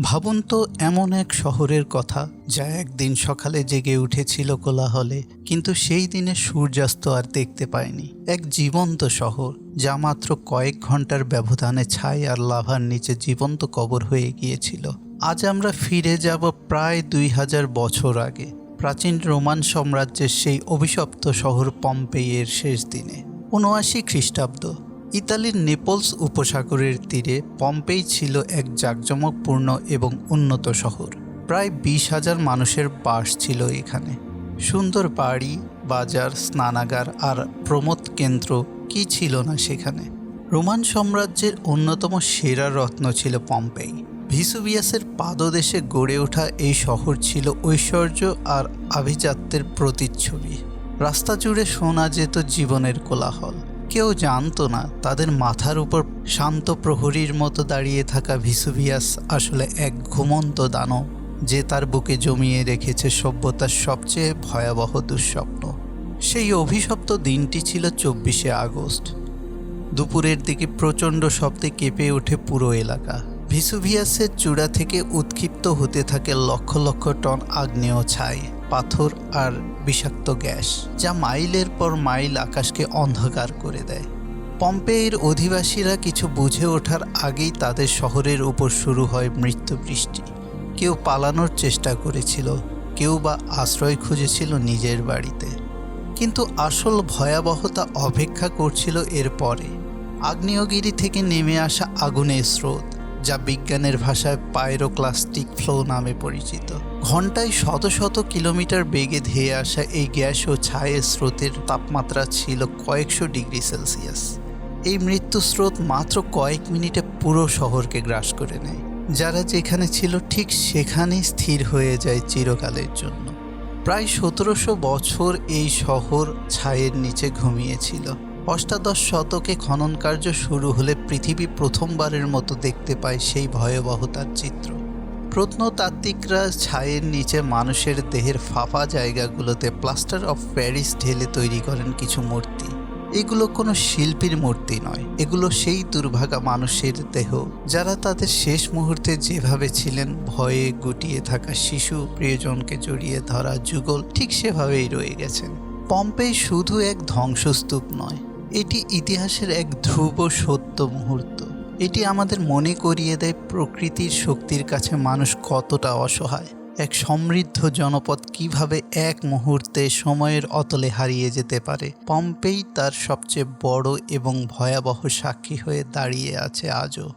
ভাবুন তো এমন এক শহরের কথা, যা একদিন সকালে জেগে উঠেছিল কোলাহলে, কিন্তু সেই দিনে সূর্যাস্ত আর দেখতে পায়নি। এক জীবন্ত শহর, যা মাত্র কয়েক ঘণ্টার ব্যবধানে ছাই আর লাভার নিচে জীবন্ত কবর হয়ে গিয়েছিল। আজ আমরা ফিরে যাব প্রায় দুই হাজার বছর আগে, প্রাচীন রোমান সাম্রাজ্যের সেই অভিশপ্ত শহর পম্পেইয়ের শেষ দিনে। উনআশি খ্রিস্টাব্দ ইতালির নেপলস উপসাগরের তীরে পম্পেই ছিল এক জাঁকজমকপূর্ণ এবং উন্নত শহর। প্রায় বিশ হাজার মানুষের বাস ছিল এখানে। সুন্দর বাড়ি, বাজার, স্নানাগার আর প্রমোদ কেন্দ্র কি ছিল না সেখানে? রোমান সাম্রাজ্যের অন্যতম সেরা রত্ন ছিল পম্পেই। ভিসুবিয়াসের পাদদেশে গড়ে ওঠা এই শহর ছিল ঐশ্বর্য আর আভিজাত্যের প্রতিচ্ছবি। রাস্তা জুড়ে শোনা যেত জীবনের কোলাহল। কেউ জানতো না তাদের মাথার উপর শান্ত প্রহরীর মতো দাঁড়িয়ে থাকা ভিসুভিয়াস আসলে এক ঘুমন্ত দানব যে তার বুকে জমিয়ে রেখেছে সভ্যতার সবচেয়ে ভয়াবহ দুঃস্বপ্ন। সেই অভিশপ্ত দিনটি ছিল চব্বিশে আগস্ট। দুপুরের দিকে প্রচণ্ড শব্দে কেঁপে ওঠে পুরো এলাকা। ভিসুভিয়াসের চূড়া থেকে উৎক্ষিপ্ত হতে থাকে লক্ষ লক্ষ টন আগ্নেয় ছাই। পাথর আর বিষাক্ত গ্যাস, যা মাইলের পর মাইল আকাশকে অন্ধকার করে দেয়। পম্পেয়ের অধিবাসীরা কিছু বুঝে ওঠার আগেই তাদের শহরের উপর শুরু হয় মৃত্যু বৃষ্টি কেউ পালানোর চেষ্টা করেছিল, কেউ বা আশ্রয় খুঁজেছিল নিজের বাড়িতে। কিন্তু আসল ভয়াবহতা অপেক্ষা করছিল এরপরে আগ্নেয়গিরি থেকে নেমে আসা আগুনের স্রোত। যা বিজ্ঞানের ভাষায় পাইরোক্লাস্টিক ফ্লো নামে পরিচিত। ঘন্টায় শত শত কিলোমিটার বেগে ধেয়ে আসা এই গ্যাস ও ছায়ের স্রোতের তাপমাত্রা ছিল কয়েকশো ডিগ্রি সেলসিয়াস। এই মৃত্যু স্রোত মাত্র কয়েক মিনিটে পুরো শহরকে গ্রাস করে নেয়। যারা যেখানে ছিল ঠিক সেখানেই স্থির হয়ে যায় চিরকালের জন্য। প্রায় সতেরোশো বছর এই শহর ছায়ের নিচে ঘুমিয়েছিল। অষ্টাদশ শতকে খনন কার্য শুরু হলে পৃথিবী প্রথমবারের মতো দেখতে পায় সেই ভয়াবহতার চিত্র। প্রত্নতাত্ত্বিকরা ছায়ের নিচে মানুষের দেহের ফাঁপা জায়গাগুলোতে প্লাস্টার অফ প্যারিস ঢেলে তৈরি করেন কিছু মূর্তি। এগুলো কোনো শিল্পীর মূর্তি নয়, এগুলো সেই দুর্ভাগা মানুষের দেহ, যারা তাদের শেষ মুহূর্তে যেভাবে ছিলেন, ভয়ে গুটিয়ে থাকা শিশু, প্রিয়জনকে জড়িয়ে ধরা, যুগল, ঠিক সেভাবেই রয়ে গেছেন। পম্পেই শুধু এক ধ্বংসস্তূপ নয় এটি ইতিহাসের এক ধ্রুব সত্য মুহূর্ত। এটি আমাদের মনে করিয়ে দেয় প্রকৃতির শক্তির কাছে মানুষ কতটা অসহায়। এক সমৃদ্ধ জনপদ কীভাবে এক মুহূর্তে সময়ের অতলে হারিয়ে যেতে পারে? পম্পেই তার সবচেয়ে বড় এবং ভয়াবহ সাক্ষী হয়ে দাঁড়িয়ে আছে আজও।